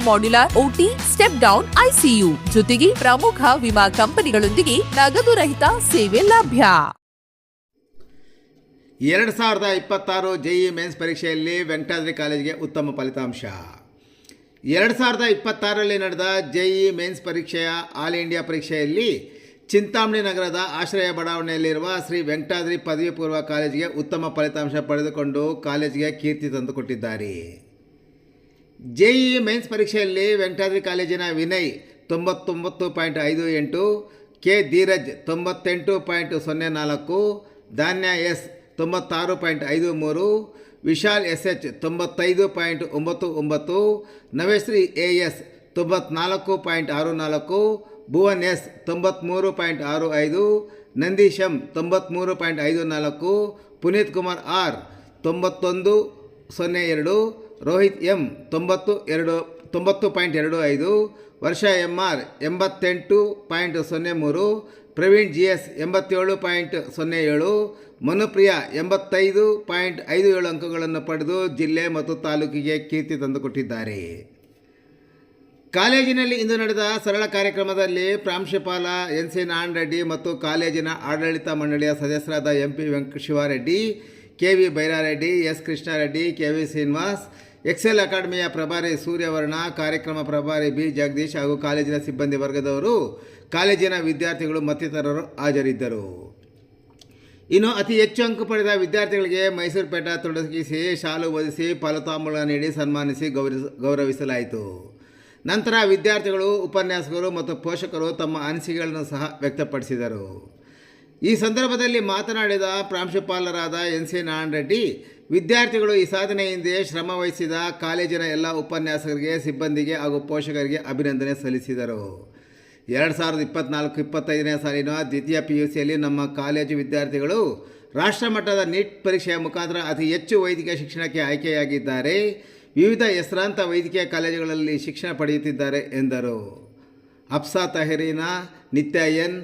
modular OT step down ICU ಜೊತೆಗೆ ಪ್ರಮುಖ ವಿಮಾ ಕಂಪನಿಗಳೊಂದಿಗೆ ನಗದು ರಹಿತ ಸೇವೆ ಲಭ್ಯ. ಎರಡು ಸಾವಿರದ ಇಪ್ಪತ್ತಾರು ಜೆಇ ಮೇನ್ಸ್ ಪರೀಕ್ಷೆಯಲ್ಲಿ ವೆಂಕಟಾದ್ರಿ ಕಾಲೇಜಿಗೆ ಉತ್ತಮ ಫಲಿತಾಂಶ. ಎರಡು ಸಾವಿರದ ಇಪ್ಪತ್ತಾರರಲ್ಲಿ ನಡೆದ ಜೆಇ ಮೇನ್ಸ್ ಪರೀಕ್ಷೆಯ ಆಲ್ ಇಂಡಿಯಾ ಪರೀಕ್ಷೆಯಲ್ಲಿ ಚಿಂತಾಮಣಿ ನಗರದ ಆಶ್ರಯ ಬಡಾವಣೆಯಲ್ಲಿರುವ ಶ್ರೀ ವೆಂಕಟಾದ್ರಿ ಪದವಿ ಪೂರ್ವ ಕಾಲೇಜಿಗೆ ಉತ್ತಮ ಫಲಿತಾಂಶ ಪಡೆದುಕೊಂಡು ಕಾಲೇಜಿಗೆ ಕೀರ್ತಿ ತಂದುಕೊಟ್ಟಿದ್ದಾರೆ. ಜೆಇ ಮೇನ್ಸ್ ಪರೀಕ್ಷೆಯಲ್ಲಿ ವೆಂಕಟಾದ್ರಿ ಕಾಲೇಜಿನ ವಿನಯ್ ತೊಂಬತ್ತೊಂಬತ್ತು ಪಾಯಿಂಟ್ ಐದು ಎಂಟು, ಕೆ ಧೀರಜ್ ತೊಂಬತ್ತೆಂಟು ಪಾಯಿಂಟ್ ಸೊನ್ನೆ ನಾಲ್ಕು, ಧಾನ್ಯ ಎಸ್ ತೊಂಬತ್ತಾರು ಪಾಯಿಂಟ್ ಐದು ಮೂರು, ವಿಶಾಲ್ ಎಸ್ ಎಚ್ ತೊಂಬತ್ತೈದು ಪಾಯಿಂಟ್ ಒಂಬತ್ತು ಒಂಬತ್ತು, ನವೇಶ್ರೀ ಎ ಎಸ್ ತೊಂಬತ್ನಾಲ್ಕು ಪಾಯಿಂಟ್ ಆರು ನಾಲ್ಕು, ಭುವನ್ ಎಸ್ ತೊಂಬತ್ತ್ಮೂರು ಪಾಯಿಂಟ್ ಆರು ಐದು, ನಂದೀಶಂ ತೊಂಬತ್ತ್ಮೂರು ಪಾಯಿಂಟ್ ಐದು ನಾಲ್ಕು, ಪುನೀತ್ ಕುಮಾರ್ ಆರ್ ತೊಂಬತ್ತೊಂದು ಸೊನ್ನೆ ಎರಡು ರೋಹಿತ್ ಎಂ ತೊಂಬತ್ತು ಎರಡು, ತೊಂಬತ್ತು ಪಾಯಿಂಟ್ ಎರಡು ಐದು, ವರ್ಷ ಎಂ ಆರ್ ಎಂಬತ್ತೆಂಟು ಪಾಯಿಂಟ್ ಸೊನ್ನೆ ಮೂರು, ಪ್ರವೀಣ್ ಜಿ ಎಸ್ ಎಂಬತ್ತೇಳು ಪಾಯಿಂಟ್ ಸೊನ್ನೆ ಏಳು, ಮನುಪ್ರಿಯ ಎಂಬತ್ತೈದು ಪಾಯಿಂಟ್ ಐದು ಏಳು ಅಂಕಗಳನ್ನು ಪಡೆದು ಜಿಲ್ಲೆ ಮತ್ತು ತಾಲೂಕಿಗೆ ಕೀರ್ತಿ ತಂದುಕೊಟ್ಟಿದ್ದಾರೆ. ಕಾಲೇಜಿನಲ್ಲಿ ಇಂದು ನಡೆದ ಸರಳ ಕಾರ್ಯಕ್ರಮದಲ್ಲಿ ಪ್ರಾಂಶುಪಾಲ ಎನ್ ಸಿ ನಾರಾಯಣ ರೆಡ್ಡಿ ಮತ್ತು ಕಾಲೇಜಿನ ಆಡಳಿತ ಮಂಡಳಿಯ ಸದಸ್ಯರಾದ M P Venka Shivareddy K V Byrareddy, S Krishnareddy, K V Srinivas, Excel ಅಕಾಡೆಮಿಯ ಪ್ರಭಾರಿ ಸೂರ್ಯವರ್ಣ, ಕಾರ್ಯಕ್ರಮ ಪ್ರಭಾರಿ ಬಿ ಜಗದೀಶ್ ಹಾಗೂ ಕಾಲೇಜಿನ ಸಿಬ್ಬಂದಿ ವರ್ಗದವರು, ಕಾಲೇಜಿನ ವಿದ್ಯಾರ್ಥಿಗಳು ಮತ್ತಿತರರು ಹಾಜರಿದ್ದರು. ಇನ್ನು ಅತಿ ಹೆಚ್ಚು ಅಂಕ ಪಡೆದ ವಿದ್ಯಾರ್ಥಿಗಳಿಗೆ ಮೈಸೂರು ಪೇಟ ತೊಡಗಿಸಿ ಶಾಲು ಒದಿಸಿ ಫಲತಾಂಬೂಲ ನೀಡಿ ಸನ್ಮಾನಿಸಿ ಗೌರವಿಸ ಗೌರವಿಸಲಾಯಿತು. ನಂತರ ವಿದ್ಯಾರ್ಥಿಗಳು, ಉಪನ್ಯಾಸಕರು ಮತ್ತು ಪೋಷಕರು ತಮ್ಮ ಅನಿಸಿಕೆಗಳನ್ನು ಸಹ ವ್ಯಕ್ತಪಡಿಸಿದರು. ಈ ಸಂದರ್ಭದಲ್ಲಿ ಮಾತನಾಡಿದ ಪ್ರಾಂಶುಪಾಲರಾದ ಎನ್ ಸಿ ನಾರಾಯಣ ರೆಡ್ಡಿ ವಿದ್ಯಾರ್ಥಿಗಳು ಈ ಸಾಧನೆ ಹಿಂದೆ ಶ್ರಮ ವಹಿಸಿದ ಕಾಲೇಜಿನ ಎಲ್ಲ ಉಪನ್ಯಾಸಕರಿಗೆ, ಸಿಬ್ಬಂದಿಗೆ ಹಾಗೂ ಪೋಷಕರಿಗೆ ಅಭಿನಂದನೆ ಸಲ್ಲಿಸಿದರು. ಎರಡು ಸಾವಿರದ ಇಪ್ಪತ್ನಾಲ್ಕು ಇಪ್ಪತ್ತೈದನೇ ಸಾಲಿನ ದ್ವಿತೀಯ ಪಿ ಯು ಸಿಯಲ್ಲಿ ನಮ್ಮ ಕಾಲೇಜು ವಿದ್ಯಾರ್ಥಿಗಳು ರಾಷ್ಟ್ರಮಟ್ಟದ ನೀಟ್ ಪರೀಕ್ಷೆಯ ಮುಖಾಂತರ ಅತಿ ಹೆಚ್ಚು ವೈದ್ಯಕೀಯ ಶಿಕ್ಷಣಕ್ಕೆ ಆಯ್ಕೆಯಾಗಿದ್ದಾರೆ. ವಿವಿಧ ಹೆಸರಾಂತ ವೈದ್ಯಕೀಯ ಕಾಲೇಜುಗಳಲ್ಲಿ ಶಿಕ್ಷಣ ಪಡೆಯುತ್ತಿದ್ದಾರೆ ಎಂದರು. ಅಪ್ಸಾ ತಹರೀನಾ, ನಿತ್ಯ ಎನ್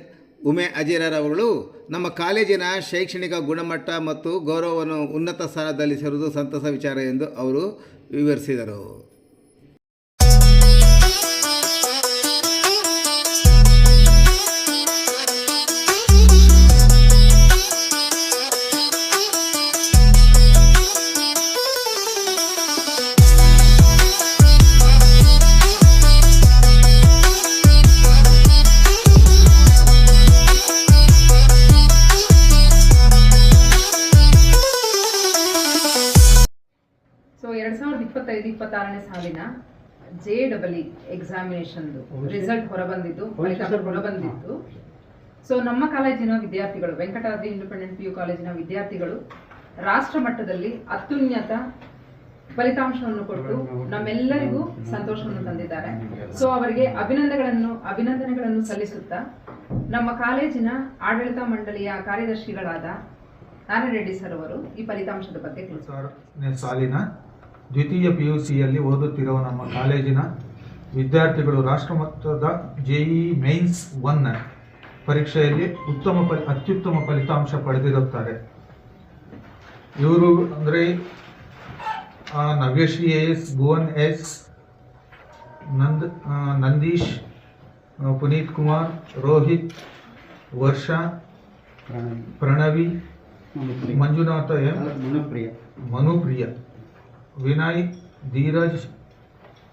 ಉಮೆ ಅಜೀರರವರು ನಮ್ಮ ಕಾಲೇಜಿನ ಶೈಕ್ಷಣಿಕ ಗುಣಮಟ್ಟ ಮತ್ತು ಗೌರವವನ್ನು ಉನ್ನತ ಸ್ಥಾನದಲ್ಲಿ ಸೇರುವುದು ಸಂತಸ ವಿಚಾರ ಎಂದು ಅವರು ವಿವರಿಸಿದರು. ಇಪ್ಪತ್ತೈದು ಇಪ್ಪತ್ತಾರನೇ ಸಾಲಿನ J double E examination result ಹೊರಬಂದಿದ್ದು ಫಲಿತಾಂಶ ಹೊರಬಂದಿತ್ತು. ಸೊ ನಮ್ಮ ಕಾಲೇಜಿನ ವಿದ್ಯಾರ್ಥಿಗಳು ವೆಂಕಟಾದ್ರಿ ಇಂಡಿಪೆಂಡೆಂಟ್ ಪಿ ಯು ಕಾಲೇಜಿನ ವಿದ್ಯಾರ್ಥಿಗಳು ರಾಷ್ಟ್ರ ಮಟ್ಟದಲ್ಲಿ ಅತ್ಯುನ್ನತ ಫಲಿತಾಂಶವನ್ನು ಕೊಟ್ಟು ನಮ್ಮೆಲ್ಲರಿಗೂ ಸಂತೋಷವನ್ನು ತಂದಿದ್ದಾರೆ. ಸೊ ಅವರಿಗೆ ಅಭಿನಂದನೆಗಳನ್ನು ಅಭಿನಂದನೆಗಳನ್ನು ಸಲ್ಲಿಸುತ್ತಾ ನಮ್ಮ ಕಾಲೇಜಿನ ಆಡಳಿತ ಮಂಡಳಿಯ ಕಾರ್ಯದರ್ಶಿಗಳಾದ ನಾರಾಯಣ ರೆಡ್ಡಿ ಸರ್ ಅವರು ಈ ಫಲಿತಾಂಶದ ಬಗ್ಗೆ ತಿಳಿಸಿದರು ಸಾಲಿನ ದ್ವಿತೀಯ ಪಿ ಯು ಸಿಯಲ್ಲಿ ಓದುತ್ತಿರುವ ನಮ್ಮ ಕಾಲೇಜಿನ ವಿದ್ಯಾರ್ಥಿಗಳು ರಾಷ್ಟ್ರಮಟ್ಟದ ಜೆಇ ಮೇನ್ಸ್ ಒನ್ ಪರೀಕ್ಷೆಯಲ್ಲಿ ಉತ್ತಮ ಫಲಿ ಅತ್ಯುತ್ತಮ ಫಲಿತಾಂಶ ಪಡೆದಿರುತ್ತಾರೆ. ಇವರು ಅಂದರೆ ನವ್ಯಶ್ರೀ ಎಸ್ ಭುವನ್ ಎಸ್ ನಂದ್ ನಂದೀಶ್ ಪುನೀತ್ ಕುಮಾರ್ ರೋಹಿತ್ ವರ್ಷ ಪ್ರಣವಿ. ಮಂಜುನಾಥ ಎಂ ಮನುಪ್ರಿಯ. ವಿನಯ್ ಧೀರಜ್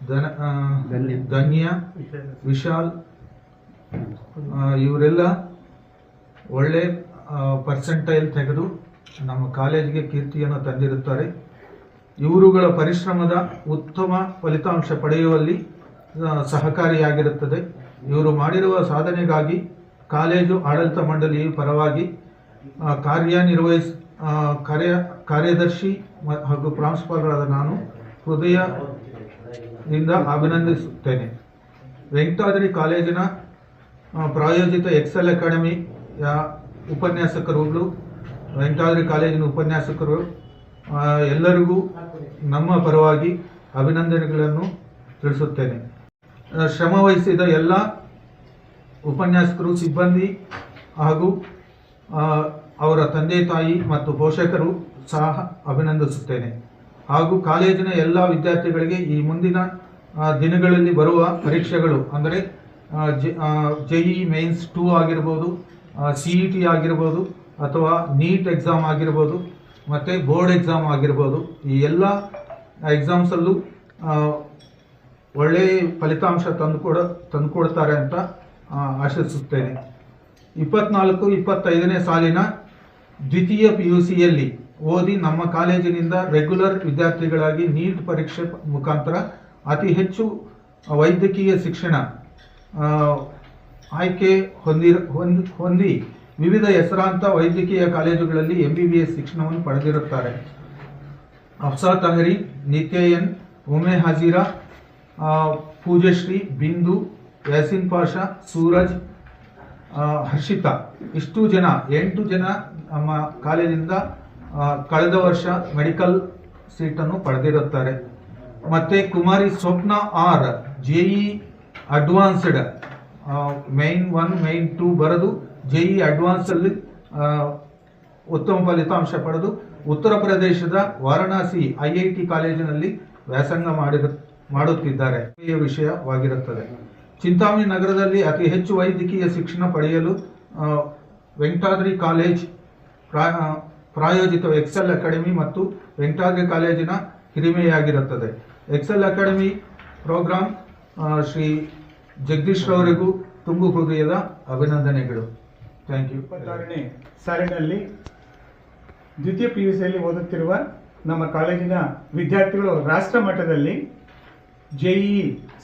ಧನ ಧನ್ಯ. ವಿಶಾಲ್ ಇವರೆಲ್ಲ ಒಳ್ಳೆ ಪರ್ಸೆಂಟೈಲ್ ತೆಗೆದು ನಮ್ಮ ಕಾಲೇಜಿಗೆ ಕೀರ್ತಿಯನ್ನು ತಂದಿರುತ್ತಾರೆ. ಇವರುಗಳ ಪರಿಶ್ರಮದ ಉತ್ತಮ ಫಲಿತಾಂಶ ಪಡೆಯುವಲ್ಲಿ ಸಹಕಾರಿಯಾಗಿರುತ್ತದೆ. ಇವರು ಮಾಡಿರುವ ಸಾಧನೆಗಾಗಿ ಕಾಲೇಜು ಆಡಳಿತ ಮಂಡಳಿಯು ಪರವಾಗಿ ಕಾರ್ಯನಿರ್ವಹಿಸ್ ಕಾರ್ಯ ಕಾರ್ಯದರ್ಶಿ ಹಾಗೂ ಪ್ರಾಂಶುಪಾಲರಾದ ನಾನು ಹೃದಯದಿಂದ ಅಭಿನಂದಿಸುತ್ತೇನೆ. ವೆಂಕಟಾದ್ರಿ ಕಾಲೇಜಿನ ಪ್ರಾಯೋಜಿತ ಎಕ್ಸೆಲ್ ಅಕಾಡೆಮಿಯ ಉಪನ್ಯಾಸಕರುಗಳು ವೆಂಕಟಾದ್ರಿ ಕಾಲೇಜಿನ ಉಪನ್ಯಾಸಕರು ಎಲ್ಲರಿಗೂ ನಮ್ಮ ಪರವಾಗಿ ಅಭಿನಂದನೆಗಳನ್ನು ತಿಳಿಸುತ್ತೇನೆ. ಶ್ರಮವಹಿಸಿದ ಶ್ರಮ ವಹಿಸಿದ ಎಲ್ಲ ಉಪನ್ಯಾಸಕರು, ಸಿಬ್ಬಂದಿ ಹಾಗೂ ಅವರ ತಂದೆ ತಾಯಿ ಮತ್ತು ಪೋಷಕರು ಸಹ ಅಭಿನಂದಿಸುತ್ತೇನೆ. ಹಾಗೂ ಕಾಲೇಜಿನ ಎಲ್ಲ ವಿದ್ಯಾರ್ಥಿಗಳಿಗೆ ಈ ಮುಂದಿನ ದಿನಗಳಲ್ಲಿ ಬರುವ ಪರೀಕ್ಷೆಗಳು ಅಂದರೆ ಜೆ ಜೆಇ ಮೇನ್ಸ್ ಟೂ ಆಗಿರ್ಬೋದು ಸಿ ಇ ಟಿ ಆಗಿರ್ಬೋದು, ಅಥವಾ ನೀಟ್ ಎಕ್ಸಾಮ್ ಆಗಿರ್ಬೋದು, ಮತ್ತು ಬೋರ್ಡ್ ಎಕ್ಸಾಮ್ ಆಗಿರ್ಬೋದು, ಈ ಎಲ್ಲ ಎಕ್ಸಾಮ್ಸಲ್ಲೂ ಒಳ್ಳೆಯ ಫಲಿತಾಂಶ ತಂದುಕೊಡ ತಂದುಕೊಡ್ತಾರೆ ಅಂತ ಆಶಿಸುತ್ತೇನೆ. ಇಪ್ಪತ್ನಾಲ್ಕು, ಇಪ್ಪತ್ತೈದನೇ ಸಾಲಿನ ದ್ವಿತೀಯ ಪಿ ಯು ಸಿಯಲ್ಲಿ ಓದಿ ನಮ್ಮ ಕಾಲೇಜಿನಿಂದ ರೆಗ್ಯುಲರ್ ವಿದ್ಯಾರ್ಥಿಗಳಾಗಿ ನೀಟ್ ಪರೀಕ್ಷೆ ಮುಖಾಂತರ ಅತಿ ಹೆಚ್ಚು ವೈದ್ಯಕೀಯ ಶಿಕ್ಷಣ ಆಯ್ಕೆ ಹೊಂದ್, ಹೊಂದಿ ವಿವಿಧ ಹೆಸರಾಂತ ವೈದ್ಯಕೀಯ ಕಾಲೇಜುಗಳಲ್ಲಿ ಎಂ ಬಿ ಬಿ ಎಸ್ ಶಿಕ್ಷಣವನ್ನು ಪಡೆದಿರುತ್ತಾರೆ. ಅಫ್ಸಾ ತಹರಿ, ನಿತ್ಯಯನ್, ಉಮೆ ಹಾಜೀರಾ ಪೂಜಶ್ರೀ, ಬಿಂದು, ಯಾಸಿನ್ ಪಾಷಾ, ಸೂರಜ್ ಹರ್ಷಿತಾ. ಇಷ್ಟು ಜನ, ಎಂಟು ಜನ ನಮ್ಮ ಕಾಲೇಜಿಂದ ಕಳೆದ ವರ್ಷ ಮೆಡಿಕಲ್ ಸೀಟನ್ನು ಪಡೆದಿರುತ್ತಾರೆ. ಮತ್ತೆ Kumari Swapna R JE advanced main one main two ಬರೆದು ಜೆಇ ಅಡ್ವಾನ್ಸಲ್ಲಿ ಉತ್ತಮ ಫಲಿತಾಂಶ ಪಡೆದು ಉತ್ತರ ಪ್ರದೇಶದ ವಾರಣಾಸಿ ಐಐಟಿ ಕಾಲೇಜಿನಲ್ಲಿ ವ್ಯಾಸಂಗ ಮಾಡಿರು, ಮಾಡುತ್ತಿದ್ದಾರೆ. ವಿಷಯವಾಗಿರುತ್ತದೆ. ಚಿಂತಾಮಣಿ ನಗರದಲ್ಲಿ ಅತಿ ಹೆಚ್ಚು ವೈದ್ಯಕೀಯ ಶಿಕ್ಷಣ ಪಡೆಯಲು ವೆಂಕಟಾದ್ರಿ ಕಾಲೇಜ್ ಪ್ರಾಯೋಜಿತ ಎಕ್ಸೆಲ್ ಅಕಾಡೆಮಿ ಮತ್ತು ವೆಂಕಟಾದ್ರಿ ಕಾಲೇಜಿನ ಹಿರಿಮೆಯಾಗಿರುತ್ತದೆ. Excel academy programme Shri Jagadish ರವರಿಗೂ ತುಂಬು ಹೃದಯದ ಅಭಿನಂದನೆಗಳು. ಥ್ಯಾಂಕ್ ಯು ಇಪ್ಪತ್ತಾರನೇ ಸಾಲಿನಲ್ಲಿ ದ್ವಿತೀಯ ಪಿ ಯು ಸಿಯಲ್ಲಿ ಓದುತ್ತಿರುವ ನಮ್ಮ ಕಾಲೇಜಿನ ವಿದ್ಯಾರ್ಥಿಗಳು ರಾಷ್ಟ್ರ ಮಟ್ಟದಲ್ಲಿ ಜೆಇ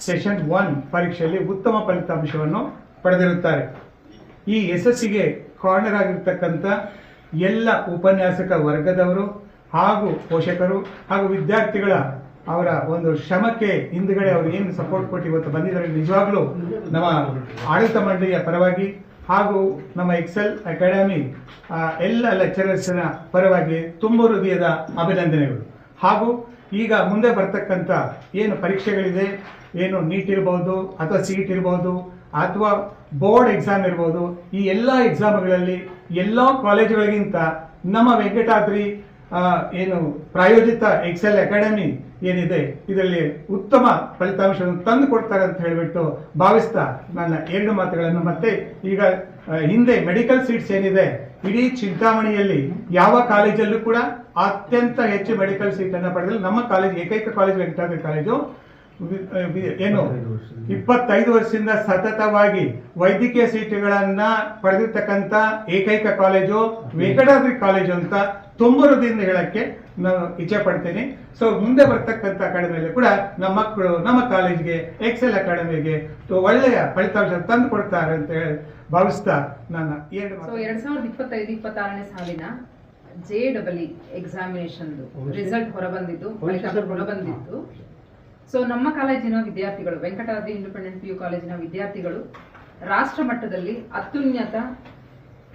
ಸೆಷನ್ ಒನ್ ಪರೀಕ್ಷೆಯಲ್ಲಿ ಉತ್ತಮ ಫಲಿತಾಂಶವನ್ನು ಪಡೆದಿರುತ್ತಾರೆ. ಈ ಯಶಸ್ಸಿಗೆ ಕಾರಣರಾಗಿರ್ತಕ್ಕಂಥ ಎಲ್ಲ ಉಪನ್ಯಾಸಕ ವರ್ಗದವರು ಹಾಗೂ ಪೋಷಕರು ಹಾಗೂ ವಿದ್ಯಾರ್ಥಿಗಳ ಅವರ ಒಂದು ಶ್ರಮಕ್ಕೆ ಹಿಂದುಗಡೆ ಅವರು ಏನು ಸಪೋರ್ಟ್ ಕೊಟ್ಟು ಇವತ್ತು ಬಂದಿದ್ದಾರೆ ನಿಜವಾಗ್ಲೂ ನಮ್ಮ ಆಡಳಿತ ಮಂಡಳಿಯ ಪರವಾಗಿ ಹಾಗೂ ನಮ್ಮ ಎಕ್ಸೆಲ್ ಅಕಾಡೆಮಿ ಎಲ್ಲ ಲೆಕ್ಚರರ್ಸ್ನ ಪರವಾಗಿ ತುಂಬ ಹೃದಯದ ಅಭಿನಂದನೆಗಳು. ಹಾಗೂ ಈಗ ಮುಂದೆ ಬರ್ತಕ್ಕಂಥ ಏನು ಪರೀಕ್ಷೆಗಳಿದೆ, ಏನು ನೀಟ್ ಇರ್ಬೋದು ಅಥವಾ ಸಿ ಇಟ್ ಇರ್ಬೋದು, ಅಥವಾ ಬೋರ್ಡ್ ಎಕ್ಸಾಮ್ ಇರ್ಬೋದು, ಈ ಎಲ್ಲ ಎಕ್ಸಾಮ್ಗಳಲ್ಲಿ ಎಲ್ಲ ಕಾಲೇಜುಗಳಿಗಿಂತ ನಮ್ಮ ವೆಂಕಟಾದ್ರಿ ಏನು ಪ್ರಾಯೋಜಿತ ಎಕ್ಸೆಲ್ ಅಕಾಡೆಮಿ ಏನಿದೆ, ಇದರಲ್ಲಿ ಉತ್ತಮ ಫಲಿತಾಂಶವನ್ನು ತಂದು ಕೊಡ್ತಾರೆ ಅಂತ ಹೇಳಿಬಿಟ್ಟು ಭಾವಿಸ್ತಾ ನನ್ನ ಎರಡು ಮಾತುಗಳನ್ನು. ಮತ್ತೆ ಈಗ ಹಿಂದೆ ಮೆಡಿಕಲ್ ಸೀಟ್ಸ್ ಏನಿದೆ, ಇಡೀ ಚಿಂತಾಮಣಿಯಲ್ಲಿ ಯಾವ ಕಾಲೇಜಲ್ಲೂ ಕೂಡ ಅತ್ಯಂತ ಹೆಚ್ಚು ಮೆಡಿಕಲ್ ಸೀಟನ್ನು ಪಡೆದಲ್ಲಿ ನಮ್ಮ ಕಾಲೇಜ್ ಏಕೈಕ ಕಾಲೇಜು ವೆಂಕಟಾದ್ರಿ ಕಾಲೇಜು ಏನು? ಇಪ್ಪತ್ತೈದು ವರ್ಷದಿಂದ ಸತತವಾಗಿ ವೈದ್ಯಕೀಯ ಸೀಟುಗಳನ್ನ ಪಡೆದಿರ್ತಕ್ಕಂಥ ಏಕೈಕ ಕಾಲೇಜು ವೆಂಕಟಾದ್ರಿ ಕಾಲೇಜು ಅಂತ ತುಂಬ ಹೃದಯದಿಂದ ಹೇಳಕ್ಕೆ ನಾನು ಇಚ್ಛೆ ಪಡ್ತೇನೆ. ಸೊ ಮುಂದೆ ಬರ್ತಕ್ಕಂಥ ಅಕಾಡೆಮಿಯಲ್ಲಿ ಕೂಡ ನಮ್ಮ ಮಕ್ಕಳು ನಮ್ಮ ಕಾಲೇಜ್ಗೆ ಎಕ್ಸೆಲ್ ಅಕಾಡೆಮಿಗೆ ಒಳ್ಳೆಯ ಫಲಿತಾಂಶ ತಂದು ಕೊಡ್ತಾರೆ ಅಂತ ಹೇಳಿ ಭಾವಿಸ್ತಾ ನನ್ನ ಎರಡು ಸೊ ಎರಡ್ ಸಾವಿರದ ಇಪ್ಪತ್ತೈದು ಇಪ್ಪತ್ತಾರನೇ ಸಾಲಿನ J double E examination result ಹೊರಬಂದಿದ್ದು ಫಲಿತಾಂಶ ಹೊರಬಂದಿದ್ದು ಸೊ ನಮ್ಮ ಕಾಲೇಜಿನ ವಿದ್ಯಾರ್ಥಿಗಳು ವೆಂಕಟಾದ್ರಿ ಇಂಡಿಪೆಂಡೆಂಟ್ ಪಿ ಯು ಕಾಲೇಜಿನ ವಿದ್ಯಾರ್ಥಿಗಳು ರಾಷ್ಟ್ರ ಮಟ್ಟದಲ್ಲಿ ಅತ್ಯುನ್ನತ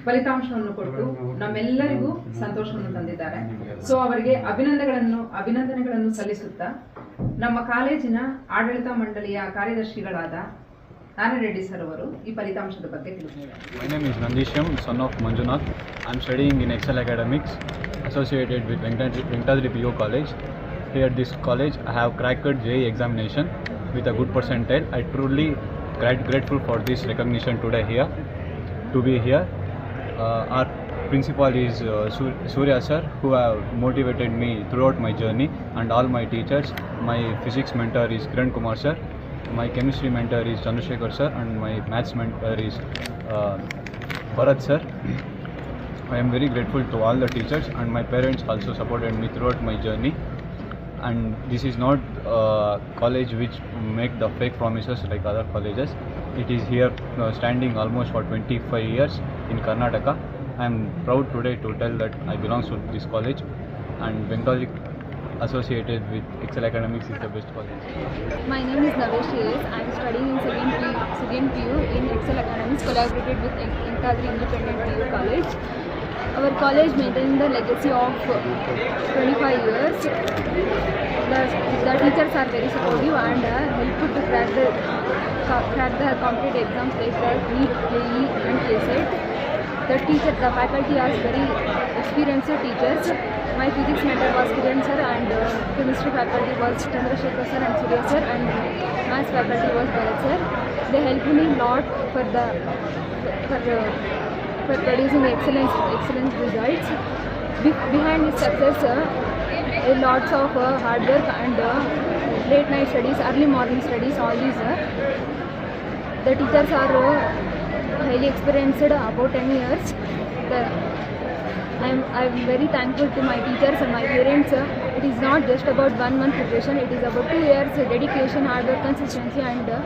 ಫಲಿತಾಂಶವನ್ನು ಕೊಟ್ಟು ನಮ್ಮೆಲ್ಲರಿಗೂ ಸಂತೋಷವನ್ನು ತಂದಿದ್ದಾರೆ ಸೊ ಅವರಿಗೆ ಅಭಿನಂದನೆಗಳನ್ನು ಅಭಿನಂದನೆಗಳನ್ನು ಸಲ್ಲಿಸುತ್ತಾ ನಮ್ಮ ಕಾಲೇಜಿನ ಆಡಳಿತ ಮಂಡಳಿಯ ಕಾರ್ಯದರ್ಶಿಗಳಾದ ನಾರಾಯಣ ಸರ್ ಅವರು ಈ ಫಲಿತಾಂಶದ ಬಗ್ಗೆ ತಿಳಿಸಿದ್ದಾರೆ Manjunath. I'm studying in Excel Academics, associated with Venkatadri Venkatadri PO College. Here, at this college, I have cracked JEE examination with a good percentile. I truly grat- grateful for this recognition today here, to be here. Uh, our principal is uh, Sur- Surya sir, who have motivated me throughout my journey, and all my teachers. My physics mentor is Kiran Kumar sir. My chemistry mentor is Chandrasekhar sir, and my maths mentor is uh, Bharat sir. I am very grateful to all the teachers, and my parents also supported me throughout my journey. And this is not a college which make the fake promises like other colleges. It is here uh, standing almost for 25 years in Karnataka. I am proud today to tell that I belong to this college. and Bengali associated with Excel Academics is the best college. My name is Navesh Yes. I am studying in second PU, second PU in Excel Academics, collaborated with Inkadri Independent PU College. Our college maintains the legacy of uh, 25 years. The, the teachers are very supportive and uh, helpful to crack the crack the complete exams like the NEET, JEE and KSET. The teacher, the faculty are very experienced teachers. My physics mentor was Kiran sir and uh, chemistry faculty was Chandrasekhar sir and Surya sir and maths faculty was Bharat sir. They helped me a lot for the for, uh, for producing excellent excellent results. Be- behind this success, uh, lots of uh, hard work and uh, late night studies, early morning studies, all these. Uh, the teachers are uh, highly experienced about 10 years the, I'm, I'm very thankful to my teachers and my parents uh, it is not just about one month preparation it is about two years uh, dedication hard work consistency and uh,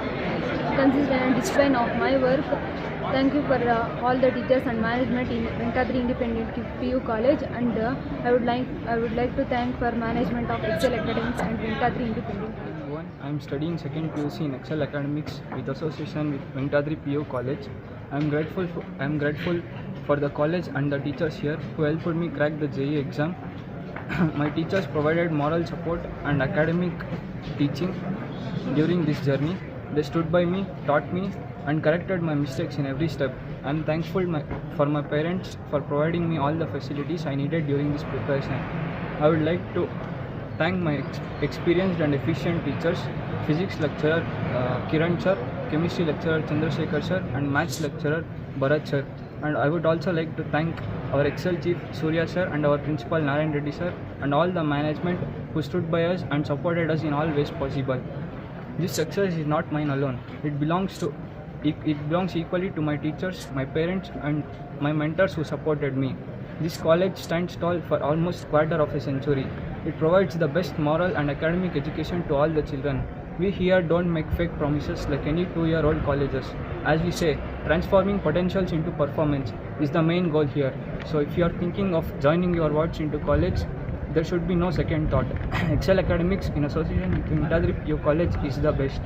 consistent discipline of my work thank you for uh, all the teachers and management in Venkatadri Independent PU College and uh, I would like I would like to thank for management of Excel Academics and Venkatadri Independent I am studying second PUC in Excel Academics with association with Venkatadri PU College. I am grateful for, I am grateful for the college and the teachers here who helped me crack the JE exam. My teachers provided moral support and academic teaching during this journey. They stood by me, taught me, and corrected my mistakes in every step. I am thankful my, for my parents for providing me all the facilities I needed during this preparation. I would like to thank my ex- experienced and efficient teachers, physics lecturer uh, Kiran sir, chemistry lecturer Chandrasekhar sir, and maths lecturer Bharat sir. And I would also like to thank our Excel chief Surya sir and our principal Narayan Reddy sir and all the management who stood by us and supported us in all ways possible. This success is not mine alone. It belongs to it, it belongs equally to my teachers, my parents, and my mentors who supported me. This college stands tall for almost quarter of a century. It provides the best moral and academic education to all the children. We here don't make fake promises like any two-year-old colleges. As we say, transforming potentials into performance is the main goal here. So if you are thinking of joining your wards into college, there should be no second thought. Excel Academics in association with Intadri PU College is the best.